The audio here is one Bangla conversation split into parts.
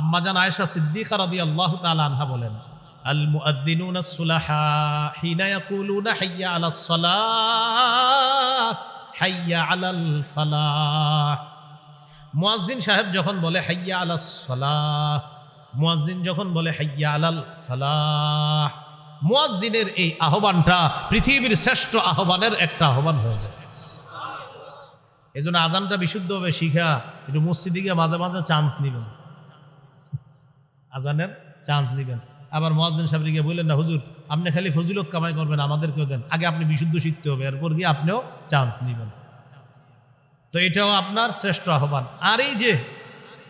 আম্মাজান আয়েশা সিদ্দিকা রাদিয়াল্লাহু তাআলা আনহা বলেন আল মুআদ্দিনুনা সুলাহা হিনা ইয়াকুলুনা হাইয়া আলাস হাইয়া আলাল ফালাহ। মুয়াজ্জিন সাহেব যখন বলে হাইয়া আলাস সালাহ মুয়াজ্জিন যখন বলে হাইয়া আলাল ফালাহ মুয়াজ্জিনের এই আহ্বানটা পৃথিবীর শ্রেষ্ঠ আহ্বানের একটা আহ্বান হয়ে যায়। এই জন্য আজানটা বিশুদ্ধভাবে শিখা, একটু মসজিদে গিয়ে মাঝে মাঝে চান্স নিবেন। আজানের চান্স নিবেন। আবার মহাজিন সাহেব গিয়ে বললেন, না, হুজুর, আপনি খালি ফজিলত কামাই করবেন, আমাদেরকেও দেন। আগে আপনি বিশুদ্ধ শিখতে হবে, এরপর গিয়ে আপনিও চান্স নিবেন। তো এটাও আপনার শ্রেষ্ঠ আহ্বান। আর এই যে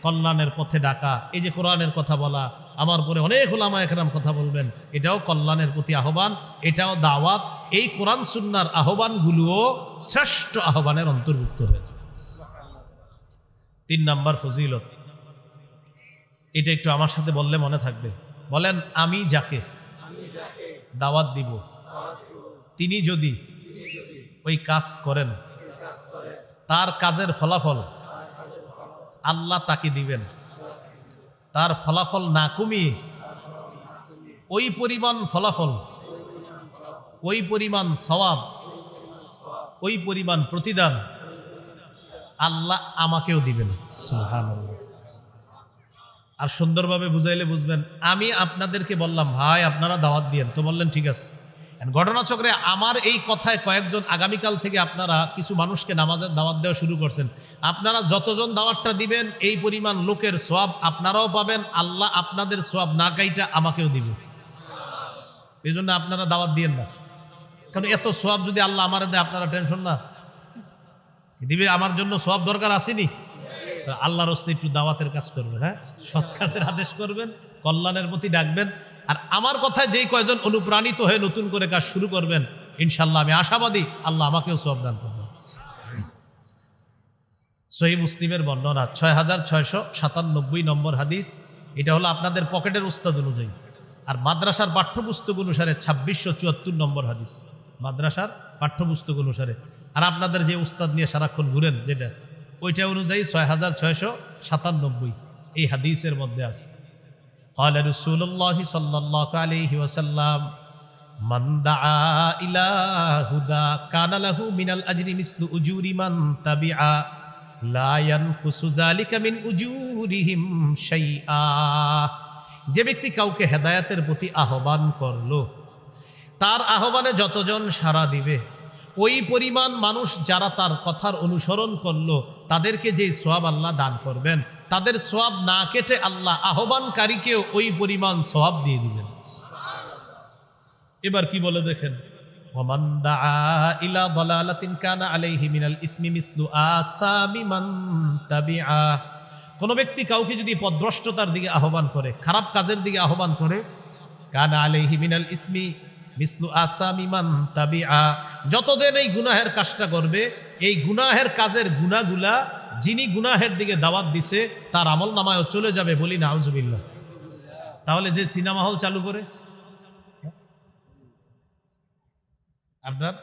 কল্যাণের পথে ডাকা, এই যে কোরআনের কথা বলা, আমার পরে অনেক ওলামা একরাম কথা বলবেন, এটাও কল্যাণের প্রতি আহ্বান, এটাও দাওয়াত, এই কোরআন সুন্নার আহ্বানগুলোও শ্রেষ্ঠ আহ্বানের অন্তর্ভুক্ত হয়েছে। তিন নাম্বার ফজিলত। এটা একটু আমার সাথে বললে মনে থাকবে। বলেন, আমি যাকে? দাওয়াত দিব। তিনি যদি ওই কাজ করেন, তার কাজের ফলাফল আল্লাহ তাকে দিবেন। তার ফলাফল না কমিয়ে ওই পরিমাণ ফলাফল, ওই পরিমাণ সওয়াব, ওই পরিমাণ প্রতিদান আল্লাহ আমাকেও দিবেন। সুবহানাল্লাহ। আর সুন্দরভাবে বুঝাইলে বুঝবেন, আমি আপনাদেরকে বললাম, ভাই, আপনারা দাওয়াত দিয়েন। তো বললেন, ঠিক আছে। ঘটনাচক্রে আমার এই কথায় কয়েকজন আগামীকাল থেকে আপনারা কিছু মানুষকে নামাজের দাওয়াত দেওয়া শুরু করছেন। আপনারা যতজন দাওয়াতটা দিবেন, এই পরিমাণ লোকের সোয়াব আপনারাও পাবেন। আল্লাহ আপনাদের সোয়াব না কাইটা আমাকেও দিবে। এই জন্য আপনারা দাওয়াত দিয়েন না। কারণ এত সোয়াব যদি আল্লাহ আমার দেয়, আপনারা টেনশন না। দিবে আমার জন্য সোয়াব দরকার আসেনি। আল্লাহর হস্তে একটু দাওয়াতের কাজ করবেন হ্যাঁ? সৎ কাজের আদেশ করবেন, কল্যাণের প্রতি ডাকবেন। আর আমার কথায় যেই কয়জন অনুপ্রাণিত হয়ে নতুন করে কাজ শুরু করবেন, ইনশাল্লাহ আমি আশাবাদী আল্লাহ আমাকেও সব করবেন। সহি মুসলিমের বর্ণনা, ছয় হাজার ছয়শো সাতানব্বই নম্বর হাদিস, এটা হলো আপনাদের পকেটের উস্তাদ অনুযায়ী। আর মাদ্রাসার পাঠ্যপুস্তক অনুসারে ছাব্বিশশো চুয়াত্তর নম্বর হাদিস। মাদ্রাসার পাঠ্যপুস্তক অনুসারে। আর আপনাদের যে উস্তাদ নিয়ে সারাক্ষণ ঘুরেন, যেটা ওইটা অনুযায়ী ছয় হাজার ছয়শো সাতানব্বই এই হাদিসের মধ্যে আছে قال رسول الله صلى الله عليه وسلم من دعا إلى هدى كان له من الأجر مثل أجور من تبعا لا ينقص ذلك من أجورهم شيئا যে ব্যক্তি কাউকে হেদায়াতের প্রতি আহ্বান করলো তার আহ্বানে যতজন সাড়া দিবে ওই পরিমাণ মানুষ যারা তার কথার অনুসরণ করল, তাদেরকে যে সোয়াব আল্লাহ দান করবেন, তাদের সোয়াব না কেটে আল্লাহ আহ্বানকারীকেও ওই পরিমাণ সোয়াব দিয়ে দিবেন। এবার কি বলে দেখেন? তাবিআ। কোন ব্যক্তি কাউকে যদি পদভ্রষ্টতার দিকে আহ্বান করে, খারাপ কাজের দিকে আহ্বান করে, কানা আলাইহি মিনাল ইসমি মিসলু আসামি মান তাবিআ। যতদিন এই গুনাহের কাজটা করবে, এই গুনাহের কাজের গুনাগুলা যিনি গুনাহের দিকে দাওয়াত দিছে, তার আমল নামায়ও চলে যাবে বলি না আউজুবিল্লাহ তাহলে যে সিনেমা হল চালু করে আপনার?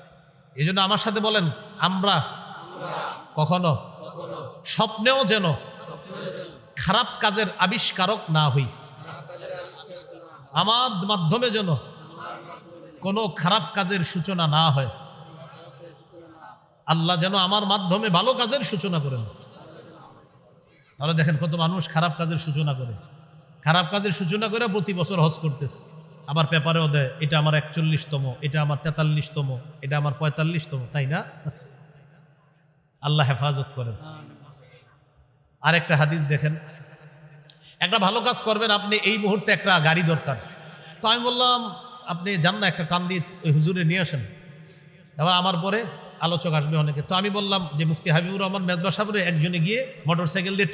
এই জন্য আমার সাথে বলেন, আমরা কখনো স্বপ্নেও যেন খারাপ কাজের আবিষ্কারক না হই। আমার মাধ্যমে যেন কোনো খারাপ কাজের সূচনা না হয়। আল্লাহ যেন আমার মাধ্যমে ভালো কাজের সূচনা করেন। তাহলে দেখেন কত মানুষ খারাপ কাজের সূচনা করে। খারাপ কাজের সূচনা করে প্রতি বছর হজ করতেছে। আবার পেপারেও দেয়, এটা আমার একচল্লিশতম, এটা আমার তেতাল্লিশতম, এটা আমার পঁয়তাল্লিশতম তাই না? আল্লাহ হেফাজত করেন। আর একটা হাদিস দেখেন। একটা ভালো কাজ করবেন, আপনি এই মুহূর্তে একটা গাড়ি দরকার। তো আমি বললাম আপনি যান না একটা টান দিয়ে ওই হুজুরে নিয়ে আসেন। এবার আমার পরে আলোচক আসবে অনেকে। তো আমি বললাম যে, মুফতি হাবিবুর রহমান মেজবা সাহেবের একজনে গিয়ে মোটর সাইকেল দিয়ে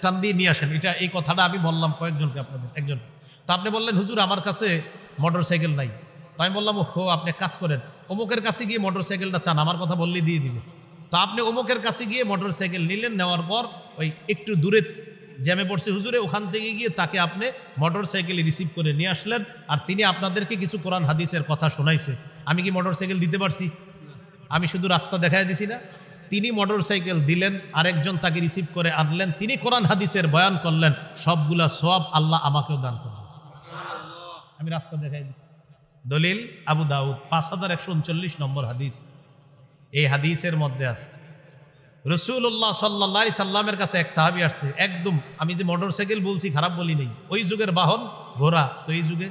টান- দিয়ে নিয়ে আসেন। এটা, এই কথাটা আমি বললাম কয়েকজনকে আপনাদের একজন তো আপনি বললেন, হুজুর, আমার কাছে মোটর সাইকেল নাই। তো আমি বললাম হো আপনি কাজ করেন। অমুকের কাছে গিয়ে মোটর সাইকেলটা চান, আমার কথা বললেই দিয়ে দিবে। তো আপনি অমুকের কাছে গিয়ে মোটর সাইকেল নিলেন, নেওয়ার পর ওই একটু দূরে জ্যামে পড়ছে। হুজুরে ওখান থেকে গিয়ে তাকে আপনি মোটর সাইকেলে রিসিভ করে নিয়ে আসলেন আর তিনি আপনাদেরকে কিছু কোরআন হাদিসের কথা শোনাইছে। আমি কি মোটর সাইকেল দিতে পারছি? আমি শুধু রাস্তা দেখাই দিছি না। তিনি মোটর সাইকেল দিলেন আরেকজন তাকে রিসিভ করে আনলেন। তিনি কোরআন হাদিসের বয়ান করলেন সবগুলা সব আল্লাহ আমাকেও দান করলেন আমি রাস্তা দেখাই দিচ্ছি দলিল আবু দাউদ পাঁচ হাজার একশো উনচল্লিশ নম্বর হাদিস। এই হাদিসের মধ্যে আছে রসুল্লাহ সাল্লা সাল্লামের কাছে এক সাহাবি আসছে একদম আমি যে মোটর সাইকেল বলছি খারাপ বলি নেই ওই যুগের বাহন ঘোড়া তো এই যুগে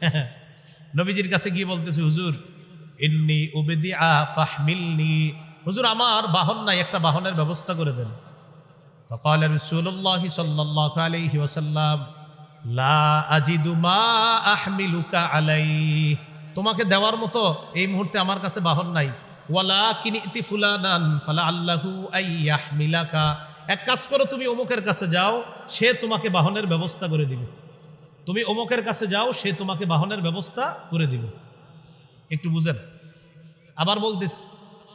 নবীজির কাছে গিয়ে বলতেছে হুজুর ইন্নি উবেদি আ ফাহমিলনি হুজুর আমার বাহন নাই একটা বাহনের ব্যবস্থা করে দেন فقال رسول الله صلى الله عليه وسلم لا أجد ما أحملك عليه তোমাকে দেওয়ার মতো এই মুহূর্তে আমার কাছে বাহন নাই ওয়ালা কিনিতি ফুলানান ফালা আল্লাহু আইয়াহমিলাকা এক কাজ করো, তুমি অমুকের কাছে যাও, সে তোমাকে বাহনের ব্যবস্থা করে দিবে। তুমি অমুকের কাছে যাও, সে তোমাকে বাহনের ব্যবস্থা করে দিবে। একটু বুঝেন। আবার বলতিস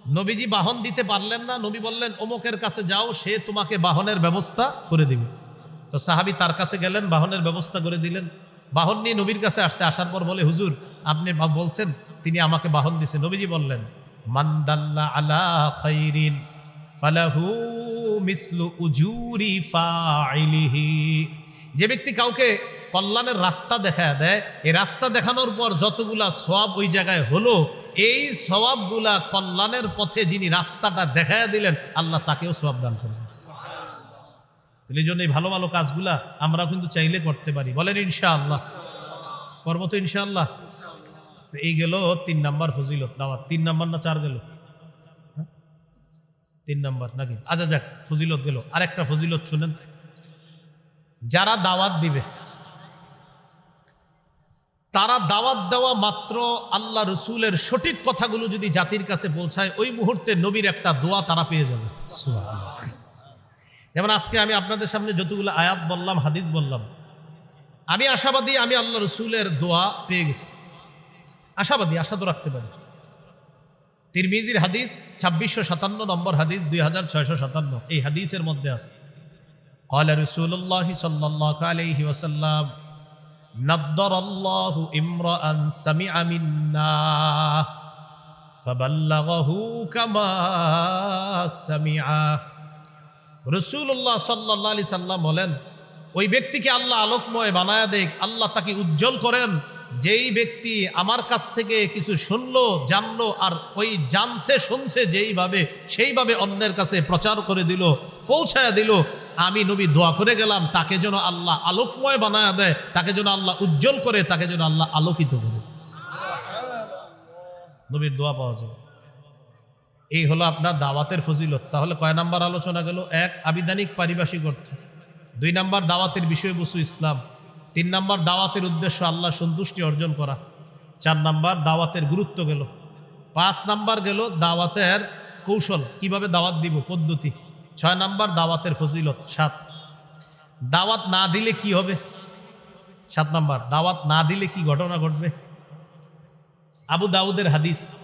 নবীজি বাহন দিতে পারলেন না, নবী বললেন, অমুকের কাছে যাও, সে তোমাকে বাহনের ব্যবস্থা করে দিবে। তো সাহাবি তার কাছে গেলেন, বাহনের ব্যবস্থা করে দিলেন। বাহন নিয়ে নবীর কাছে আসছে, আসার পর বলে, হুজুর, আপনি বলছেন, তিনি আমাকে বাহন দিছে। নবীজি বললেন ফালাহু মিসলু যে ব্যক্তি কাউকে কল্যাণের রাস্তা দেখা দেয়, এই রাস্তা দেখানোর পর যতগুলা সব ওই জায়গায় হলো, এই সবাবগুলা কল্যাণের পথে যিনি রাস্তাটা দেখায় দিলেন, আল্লাহ তাকেও সবাব দান তাহলে এই জন্য এই ভালো ভালো কাজগুলা আমরা কিন্তু চাইলে করতে পারি। বলেন ইনশাআল্লাহ। করব তো ইনশাআল্লাহ। এই গেল তিন নাম্বার ফজিলত। দাওয়াত। তিন নাম্বার না চার গেল? হ্যাঁ? তিন নাম্বার নাকি? আচ্ছা যাক, ফজিলত গেল। আরেকটা ফজিলত শুনেন। যারা দাওয়াত দিবে, তারা দাওয়াত দেওয়া মাত্র আল্লাহ রসুলের সঠিক কথাগুলো যদি জাতির কাছে পৌঁছায়, ওই মুহূর্তে নবীর একটা দোয়া তারা পেয়ে যাবে। যেমন আজকে আমি আপনাদের সামনে যতগুলো আয়াত বললাম, হাদিস বললাম, আমি আশাবাদী আমি আল্লাহ রসুলের দোয়া পেয়ে গেছি। আশাবাদী আশা তো রাখতে পারি তিরমিজির হাদিস ছাব্বিশশো সাতান্ন নম্বর হাদিস দুই হাজার ছয়শো সাতান্ন এই হাদিসের মধ্যে আছে قال رسول الله صلى الله عليه وسلم نضر الله امرأ سمع منا فبلغه كما سمع রসুল্লাহ সাল্লাহ আলি সাল্লাম বলেন ওই ব্যক্তিকে আল্লাহ আলোকময় বানায়া দেখ আল্লাহ তাকে উজ্জ্বল করেন যেই ব্যক্তি আমার কাছ থেকে কিছু শুনলো, জানলো আর ওই জানছে, শুনছে যেইভাবে, সেইভাবে অন্যের কাছে প্রচার করে দিল, পৌঁছায়া দিল, আমি নবী দোয়া করে গেলাম, তাকে যেন আল্লাহ আলোকময় বানায়া দেয়, তাকে যেন আল্লাহ উজ্জ্বল করে, তাকে যেন আল্লাহ আলোকিত করে। নবীর দোয়া পাওয়া যাবে এই হলো আপনার দাওয়াতের ফজিলত। তাহলে কয় নাম্বার আলোচনা গেল? এক, আবিধানিক পারিভাষিক অর্থ। দুই নাম্বার দাওয়াতের বিষয়বস্তু ইসলাম। তিন নাম্বার দাওয়াতের উদ্দেশ্য আল্লাহ সন্তুষ্টি অর্জন করা। চার নাম্বার দাওয়াতের গুরুত্ব গেল। পাঁচ নাম্বার গেল দাওয়াতের কৌশল, কীভাবে দাওয়াত দিব, পদ্ধতি। ছয় নাম্বার দাওয়াতের ফজিলত, সাত। দাওয়াত না দিলে কি হবে? সাত নাম্বার, দাওয়াত না দিলে কি ঘটনা ঘটবে? আবু দাউদের হাদিস,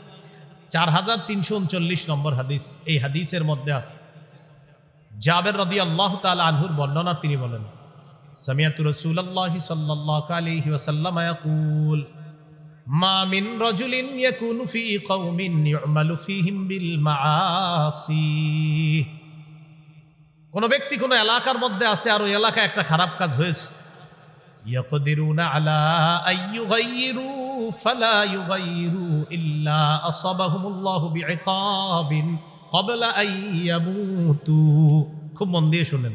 চার হাজার তিনশো উনচল্লিশ নম্বর হাদিস, এই হাদিসের মধ্যে আছে। জাবের রদি আল্লাহ তালা আনহুর বর্ণনা তিনি বলেন সামিয়াতু রসুল্লাহ সাল্লাহ আলাইহি ওয়াসাল্লাম ইয়াকুল মা মিন রাজুলিন ইয়াকুনু ফি কওমিন ইউমালু ফীহিম বিল মাআসি কোন ব্যক্তি কোন এলাকার মধ্যে আছে আর ওই এলাকায় একটা খারাপ কাজ হয়েছে يقدرون على أن يغيروا فلا يغيروا إلا أصابهم الله بعقاب قبل أن يموتوا খুব মন দিয়ে শুনেন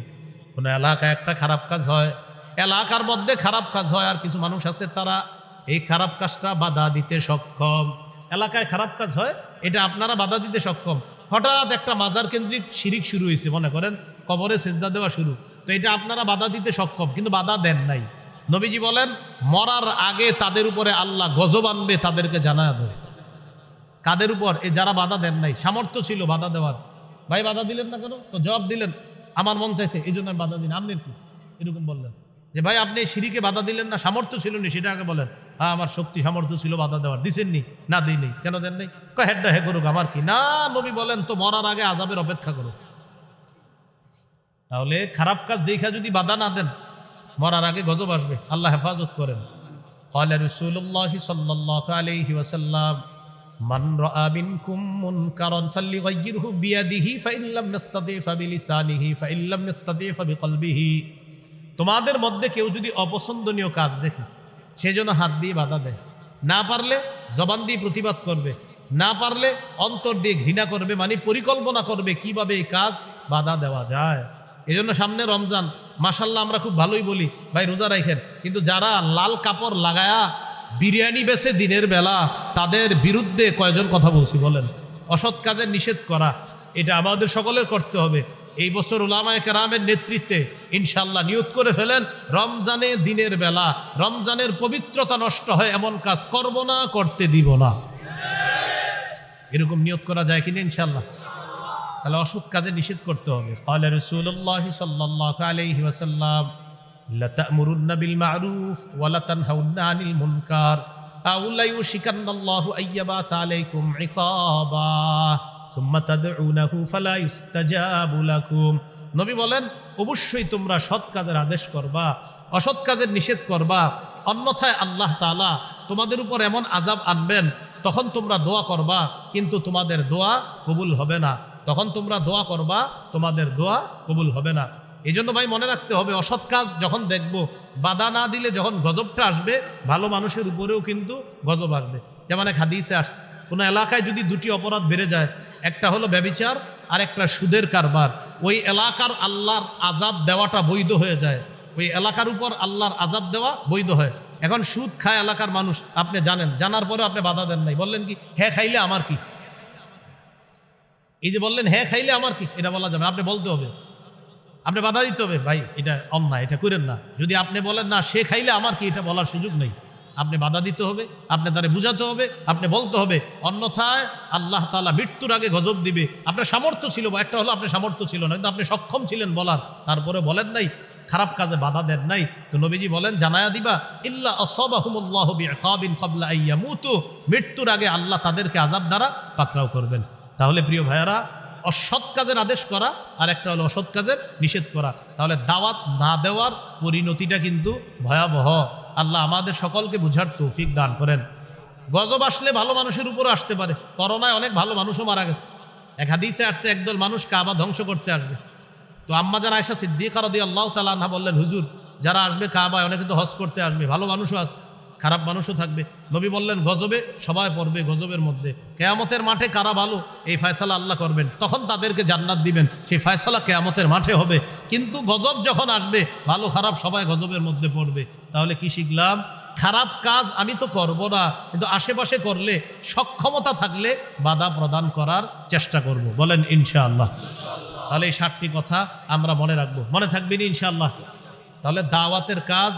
কোন এলাকায় একটা খারাপ কাজ হয়, এলাকার মধ্যে খারাপ কাজ হয় আর কিছু মানুষ আছে তারা এই খারাপ কাজটা বাধা দিতে সক্ষম। এলাকায় খারাপ কাজ হয়, এটা আপনারা বাধা দিতে সক্ষম। হঠাৎ একটা মাজার কেন্দ্রিক শিরিক শুরু হয়েছে, মনে করেন, কবরে সেজদা দেওয়া শুরু। তো এটা আপনারা বাধা দিতে সক্ষম, কিন্তু বাধা দেন নাই। নবীজি বলেন, মরার আগে তাদের উপরে আল্লাহ গজব আনবে, তাদেরকে জানা দেবে। কাদের উপর? এই যারা বাধা দেন নাই, সামর্থ্য ছিল বাধা দেওয়ার। ভাই, বাধা দিলেন না কেন? তো জবাব দিলেন। আমার মন চাইছে এই জন্য আমি বাধা দিন আপনি কি এরকম বললেন যে ভাই আপনি সিঁড়িকে বাধা দিলেন না সামর্থ্য ছিল নি সেটা আগে বলেন হ্যাঁ আমার শক্তি সামর্থ্য ছিল বাধা দেওয়ার দিছেননি না দিই নেই কেন দেন নেই হেড্ডা হে করুক আমার কি না নবী বলেন তো মরার আগে আজাবের অপেক্ষা করুক তাহলে খারাপ কাজ দেখা যদি বাধা না দেন মরার আগে গজব আসবে আল্লাহ হেফাজত করেন قال رسول الله صلى الله عليه وسلم মান রাআ মিনকুম মুনকারান ফালিগাইয়িরহু বিয়াদিহি ফাইন লাম ইস্তাতি ফাবিলিসানিহি ফাইন লাম ইস্তাতি তোমাদের মধ্যে কেউ যদি অপছন্দনীয় কাজ দেখে সেজন্য হাত দিয়ে বাধা দেয়। না পারলে জবান দিয়ে প্রতিবাদ করবে। না পারলে অন্তর দিয়ে ঘৃণা করবে মানে পরিকল্পনা করবে কীভাবে এই কাজ বাধা দেওয়া যায়। এজন্য সামনে রমজান মাসাল্লাহ আমরা খুব ভালোই বলি, ভাই রোজা রাখেন কিন্তু যারা লাল কাপড় লাগায়া বিরিয়ানি বেছে দিনের বেলা তাদের বিরুদ্ধে কয়জন কথা বলছি বলেন। অসৎ কাজের নিষেধ করা, এটা আমাদের সকলের করতে হবে। এই বছর ওলামায় কেরামের নেতৃত্বে ইনশাল্লাহ নিয়োগ করে ফেলেন। রমজানে দিনের বেলা, রমজানের পবিত্রতা নষ্ট হয়, এমন কাজ করব না, করতে দিব না। এরকম নিয়োগ করা যায় কিনা ইনশাল্লাহ তাহলে অসৎ কাজে নিষেধ করতে হবে। কালে রসুল্লাহ সাল্লাহ আলহি لتأمرن بالمعروف ولتنهون عن المنكر أو ليوشكن الله أن يبعث عليكم عقابا ثم تدعونه فلا يستجاب لكم নবী বলেন অবশ্যই তোমরা সৎ কাজের আদেশ করবা অসৎ কাজের নিষেধ করবা অন্যথায় আল্লাহ তাআলা তোমাদের উপর এমন আজাব আনবেন তখন তোমরা দোয়া করবা কিন্তু তোমাদের দোয়া কবুল হবে না তখন তোমরা দোয়া করবা তোমাদের দোয়া কবুল হবে না এই জন্য ভাই মনে রাখতে হবে, অসৎ কাজ যখন দেখব, বাধা না দিলে যখন গজবটা আসবে, ভালো মানুষের উপরেও কিন্তু গজব আসবে। যেমন এক হাদিসে আসছে, কোনো এলাকায় যদি দুটি অপরাধ বেড়ে যায়, একটা হলো ব্যবিচার আর একটা সুদের কারবার। ওই এলাকার আল্লাহর আজাব দেওয়াটা বৈধ হয়ে যায়। ওই এলাকার উপর আল্লাহর আজাব দেওয়া বৈধ হয়। এখন সুদ খায় এলাকার মানুষ, আপনি জানেন, জানার পরে আপনি বাধা দেন নাই। বললেন কি হ্যাঁ খাইলে আমার কি? এই যে বললেন হ্যাঁ খাইলে আমার কি? এটা বলা যাবে আপনি বলতে হবে। আপনি বাধা দিতে হবে। ভাই, এটা অন্যায়, এটা করেন না। যদি আপনি বলেন, না, সে খাইলে আমার কি? এটা বলার সুযোগ নেই। আপনি বাধা দিতে হবে, আপনি তারে বুঝাতে হবে, আপনি বলতে হবে। অন্যথায় আল্লাহ তালা মৃত্যুর আগে গজব দিবে। আপনার সামর্থ্য ছিল বা একটা হলো আপনার সামর্থ্য ছিল না, কিন্তু আপনি সক্ষম ছিলেন বলার। তারপরে বলেন নাই, খারাপ কাজে বাধা দেন নাই। তো নবীজি বলেন, জানায়া দিবা, ইল্লা অসবাহুমুল্লাহ মৃত্যুর আগে আল্লাহ তাদেরকে আজাব দ্বারা পাকড়াও করবেন। তাহলে প্রিয় ভাইয়ারা অসৎ কাজের আদেশ করা আর একটা হলো অসৎ কাজের নিষেধ করা। তাহলে দাওয়াত না দেওয়ার পরিণতিটা কিন্তু ভয়াবহ। আল্লাহ আমাদের সকলকে বুঝার তৌফিক দান করেন। গজব আসলে ভালো মানুষের উপরও আসতে পারে। করোনায় অনেক ভালো মানুষও মারা গেছে। এক হাদিসে আসছে, একদল মানুষ কাবা ধ্বংস করতে আসবে। তো আম্মাজান আয়সা সিদ্দিকা রদি আল্লাহ তালা বললেন, হুজুর, যারা আসবে কাবায়, অনেকে তো হজ করতে আসবে। ভালো মানুষও আস খারাপ মানুষও থাকবে। নবী বললেন, গজবে সবাই পড়বে গজবের মধ্যে। কেয়ামতের মাঠে কারা ভালো, এই ফয়সালা আল্লাহ করবেন। তখন তাদেরকে জান্নাত দিবেন। সেই ফয়সালা কেয়ামতের মাঠে হবে। কিন্তু গজব যখন আসবে, ভালো খারাপ সবাই গজবের মধ্যে পড়বে। তাহলে কি শিখলাম? খারাপ কাজ আমি তো করব না, কিন্তু আশেপাশে করলে সক্ষমতা থাকলে বাধা প্রদান করার চেষ্টা করব। বলেন, ইনশাআল্লাহ। তাহলে এই সাতটি কথা আমরা মনে রাখব। মনে থাকবেন ইনশাআল্লাহ? তাহলে দাওয়াতের কাজ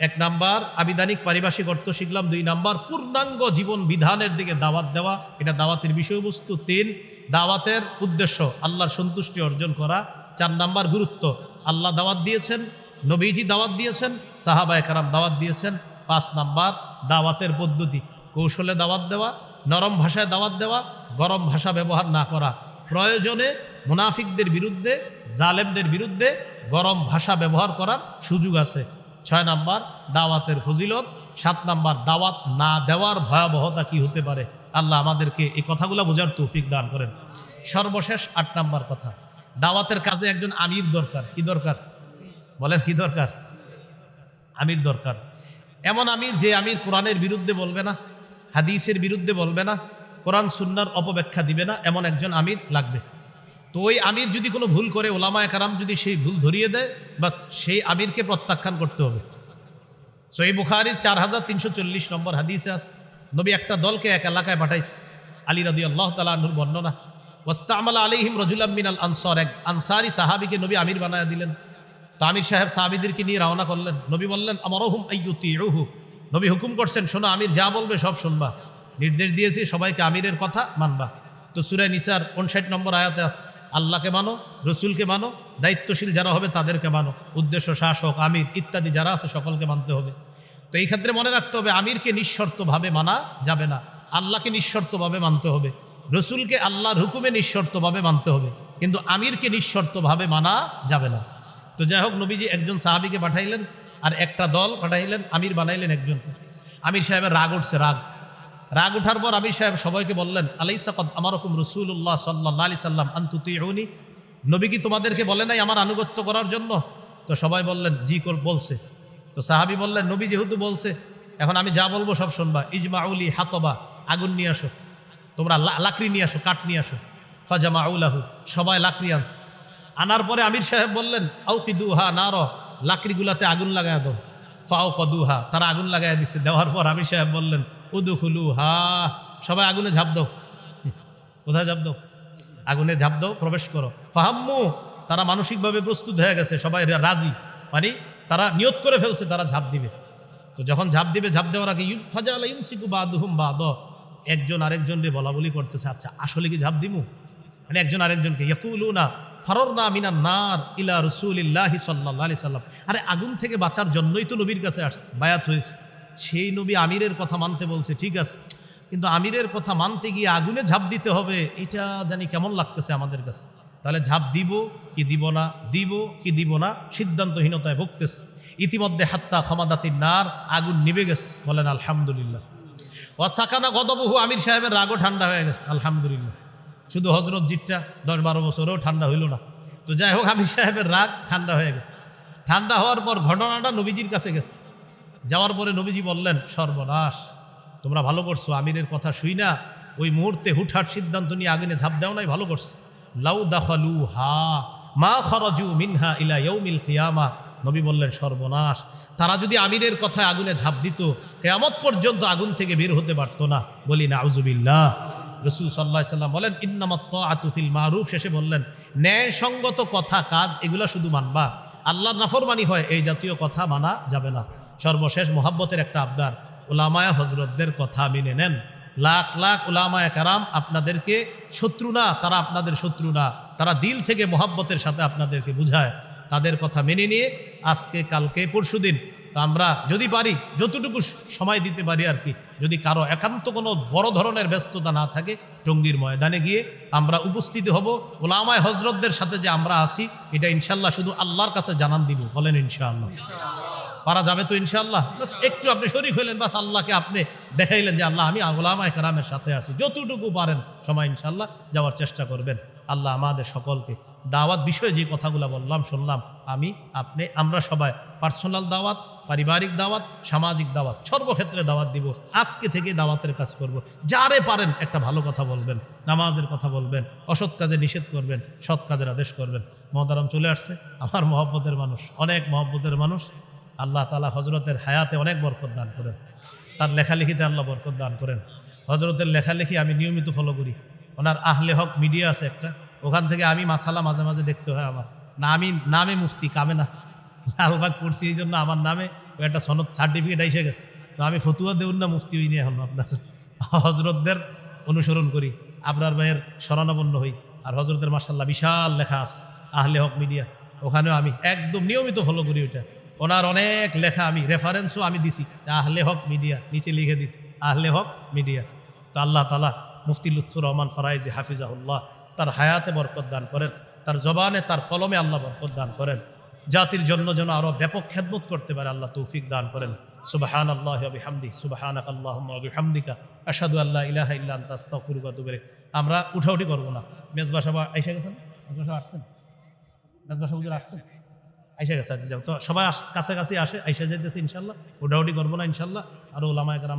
এক নাম্বার, আবিধানিক পারিভাষিক অর্থ শিখলাম। দুই নাম্বার, পূর্ণাঙ্গ জীবন বিধানের দিকে দাওয়াত দেওয়া। এটা দাওয়াতের বিষয়বস্তু। তিন, দাওয়াতের উদ্দেশ্য, আল্লাহর সন্তুষ্টি অর্জন করা। চার নাম্বার, গুরুত্ব, আল্লাহ দাওয়াত দিয়েছেন, নবীজি দাওয়াত দিয়েছেন, সাহাবায় কারাম দাওয়াত দিয়েছেন। পাঁচ নাম্বার, দাওয়াতের পদ্ধতি, কৌশলে দাওয়াত দেওয়া, নরম ভাষায় দাওয়াত দেওয়া, গরম ভাষা ব্যবহার না করা। প্রয়োজনে মুনাফিকদের বিরুদ্ধে, জালেমদের বিরুদ্ধে গরম ভাষা ব্যবহার করার সুযোগ আছে। ছয় নাম্বার, দাওয়াতের ফজিলত। সাত নাম্বার, দাওয়াত না দেওয়ার ভয়াবহতা কি হতে পারে? আল্লাহ আমাদেরকে এই কথাগুলো বোঝার তৌফিক দান করেন। সর্বশেষ আট নাম্বার কথা, দাওয়াতের কাজে একজন আমির দরকার। কি দরকার? বলেন, কি দরকার? আমির দরকার। এমন আমির যে আমির কোরআনের বিরুদ্ধে বলবে না, হাদিসের বিরুদ্ধে বলবে না, কোরআন সুন্নার অপব্যাখ্যা দিবে না, এমন একজন আমির লাগবে। তো ওই আমির যদি কোনো ভুল করে ওলামা কারাম যদি সেই ভুল ধরিয়ে দেয়, বাস সেই আমিরকে প্রত্যাখ্যান করতে হবে। সই বুখারির চার হাজার তিনশো চল্লিশ নম্বর হাদিসে আস, নবী একটা দলকে এক এলাকায় পাঠাইস আলী রদি আল্লাহ তালুর বর্ণনা ওস্তামাল আলিহিম রজুলাম মিনাল আনসর এক আনসারি সাহাবিকে নবী আমির বানায় দিলেন। তো আমির সাহেব সাহাবিদেরকে নিয়ে রওনা করলেন। নবী বললেন আমার হুম আইয়ুতি রুহু নবী হুকুম করছেন, শোনো, আমির যা বলবে সব শুনবা। নির্দেশ দিয়েছি সবাইকে আমিরের কথা মানবা। তো সুরায় নিসার উনষাট নম্বর আয়াতে আছে আল্লাহকে মানো, রসুলকে মানো, দায়িত্বশীল যারা হবে তাদেরকে মানো, উদ্দেশ্য, শাসক, আমির ইত্যাদি যারা আছে সকলকে মানতে হবে। তো এই ক্ষেত্রে মনে রাখতে হবে, আমিরকে নিঃশর্তভাবে মানা যাবে না, আল্লাহকে নিঃশর্তভাবে মানতে হবে, রসুলকে আল্লাহর হুকুমে নিঃশর্তভাবে মানতে হবে, কিন্তু আমিরকে নিঃশর্তভাবে মানা যাবে না। তো যাই হোক, নবীজি একজন সাহাবিকে পাঠাইলেন আর একটা দল পাঠাইলেন, আমির বানাইলেন একজনকে। আমির সাহেবের রাগ উঠছে, রাগ। রাগ উঠার পর আমির সাহেব সবাইকে বললেন আলাই সাকদ আমার রকম রসুল্লাহ সাল্লাহ আলি সাল্লাম আন্তুতি নবী কি তোমাদেরকে বলে নাই আমার আনুগত্য করার জন্য? তো সবাই বললেন, জি কর বলছে। তো সাহাবি বললেন, নবী যেহেতু বলছে, এখন আমি যা বলব সব শুনবা। ইজমাউলি হাতবা, আগুন নিয়ে আসো। তোমরা লাকড়ি নিয়ে আসো, কাঠ নিয়ে আসো। ফাজামা আউলাহু সবাই লাকড়ি আনস আনার পরে আমির সাহেব বললেন আউকি দুহা না র লাকড়িগুলাতে আগুন লাগায় দাও। ফাও কদুহা তারা আগুন লাগায় দিছে। দেওয়ার পর আমির সাহেব বললেন উদুখুলু হা সবাই আগুনে ঝাঁপ দাও। কোথায় ঝাঁপ দাও? আগুনে ঝাঁপ দাও, প্রবেশ করো। ফাহাম্মু, তারা মানসিকভাবে প্রস্তুত হয়ে গেছে, সবাই রাজি। মানে তারা নিয়ত করে ফেলছে, তারা ঝাঁপ দিবে। তো যখন ঝাঁপ দিবে, ঝাঁপ দেওয়ার আগে ফাজা আলা ইউমসিকু বা দুহুম বা দ একজন আরেকজনকে বলা বলি করতেছে আচ্ছা আসলে কি ঝাঁপ দিমু? মানে একজন আরেকজনকে ইয়াকুলু না ফারর না মিনার নার ইলা রসুলিল্লাহি সাল্লাম। আরে আগুন থেকে বাঁচার জন্যই তো নবীর কাছে আসছে, বায়াত হয়েছে। সেই নবী আমিরের কথা মানতে বলছে, ঠিক আছে, কিন্তু আমিরের কথা মানতে গিয়ে আগুনে ঝাঁপ দিতে হবে, এটা জানি কেমন লাগতেছে আমাদের কাছে। তাহলে ঝাঁপ দিব কি দিব না, দিব কি দিব না, সিদ্ধান্তহীনতায় ভুগতেছে। ইতিমধ্যে হাত্তা ক্ষমাদাতির নার, আগুন নিবে গেছে, বলেন আলহামদুলিল্লাহ। ওয়াসাকানা গদবহু আমির সাহেবের রাগও ঠান্ডা হয়ে গেছে, আলহামদুলিল্লাহ। শুধু হজরত জিটটা দশ বারো বছরেও ঠান্ডা হইল না। তো যাই হোক, আমির সাহেবের রাগ ঠান্ডা হয়ে গেছে। ঠান্ডা হওয়ার পর ঘটনাটা নবীজির কাছে গেছে। যাওয়ার পরে নবীজি বললেন, সর্বনাশ, তোমরা ভালো করছ, আমিরের কথা শুই না। ওই মুহূর্তে হুটহাট সিদ্ধান্ত নিয়ে আগুনে ঝাঁপ দেও নাই, ভালো করছ। লাউ দাখালু হা মা খরজু মিনহা ইলা ইয়ৌমিল কিয়ামা। নবী বললেন, সর্বনাশ, তারা যদি আমিরের কথায় আগুনে ঝাঁপ দিত, কেয়ামত পর্যন্ত আগুন থেকে বের হতে পারতো না। বলি না আউজুবিল্লাহ রসুল সাল্লাহ সাল্লাম বলেন ইন্নামত্ত আতুফিল মারুফ। শেষে বললেন, ন্যায়সঙ্গত কথা, কাজ, এগুলা শুধু মানবা। আল্লাহর নাফরমানি হয়, এই জাতীয় কথা মানা যাবে না। সর্বশেষ মোহাব্বতের একটা আবদার ওলামায়া হজরতদের কথা মেনে নেন। লাখ লাখ ওলামায়া কারাম আপনাদেরকে শত্রু না, তারা আপনাদের শত্রু না। তারা দিল থেকে মোহাব্বতের সাথে আপনাদেরকে বুঝায়। তাদের কথা মেনে নিয়ে আজকে, কালকে, পরশুদিন তা আমরা যদি পারি যতটুকু সময় দিতে পারি আর কি। যদি কারও একান্ত কোনো বড় ধরনের ব্যস্ততা না থাকে টঙ্গীর ময়দানে গিয়ে আমরা উপস্থিত হব। ওলামায় হজরতদের সাথে যে আমরা আসি এটা ইনশাল্লাহ শুধু আল্লাহর কাছে জানান দিব বলেন ইনশাআল্লাহ। পারা যাবে তো ইনশাল্লাহ বাস একটু আপনি শরিক হইলেন বাস আল্লাহকে আপনি দেখাইলেন যে আল্লাহ আমি ওলামায় কারামের সাথে আছি। যতটুকু পারেন সময় ইনশাল্লাহ যাওয়ার চেষ্টা করবেন। আল্লাহ আমাদের সকলকে দাওয়াত বিষয়ে যে কথাগুলো বললাম শুনলাম আমি আপনি আমরা সবাই পার্সোনাল দাওয়াত পারিবারিক দাওয়াত, সামাজিক দাওয়াত, সর্বক্ষেত্রে দাওয়াত দিব। আজকে থেকে দাওয়াতের কাজ করব। যারে পারেন একটা ভালো কথা বলবেন, নামাজের কথা বলবেন, অসৎ কাজে নিষেধ করবেন, সৎ কাজের আদেশ করবেন। মহতারাম চলে আসছে, আমার মহব্বতের মানুষ, অনেক মহব্বতের মানুষ। আল্লাহ তালা হজরতের হায়াতে অনেক বরকত দান করেন। তার লেখালেখিতে আল্লাহ বরকত দান করেন। হজরতের লেখালেখি আমি নিয়মিত ফলো করি। ওনার আহলে হক মিডিয়া আছে একটা। ওখান থেকে আমি মাসালা মাঝে মাঝে দেখতে হয় আমার। না আমি, নামে মুফতি, কামে না। লালবাগ করছি এই জন্য আমার নামে একটা সনদ সার্টিফিকেট এসে গেছে। তো আমি ফতুয়া দেউন না মুফতি হইনি এখন আপনার। হজরতদের অনুসরণ করি, আপনার ভাইয়ের শরণাপন্ন হই। আর হজরতের মাসাল্লাহ বিশাল লেখা আছে, আহলে হক মিডিয়া। ওখানেও আমি একদম নিয়মিত ফলো করি ওইটা। ওনার অনেক লেখা আমি রেফারেন্সও আমি দিছি, আহলে হক মিডিয়া, নিচে লিখে দিছি, আহলে হক মিডিয়া। তো আল্লাহ তালা মুফতি লুৎফুর রহমান ফরাইজি হাফিজাহুল্লাহ তার হায়াতে বরকত দান করেন, তার জবানে তার কলমে আল্লাহ বরকত দান করেন। জাতির জন্য যেন আরও ব্যাপক খেদমত করতে পারে আল্লাহ তৌফিক দান করেন। সুবাহান আল্লাহ হামদি সুবাহান আল্লাহ হামদিকা আসাদু আল্লাহ ইলাহা ইল্লা আনতা, আস্তাগফিরুকা ওয়া আমরা উঠাউঠি করব না। মেজবা সাহেব এসে গেছেন? মেজবা সাহেব আসছেন? মেজবা সাহেব আসছেন? আইসা গেছে যাও। তো সবাই কাছাকাছি আসে আইসা যাইতেছে ইনশাল্লাহ। উঠাউঠি করব না ইনশাল্লাহ। আরও ওলামায় কারাম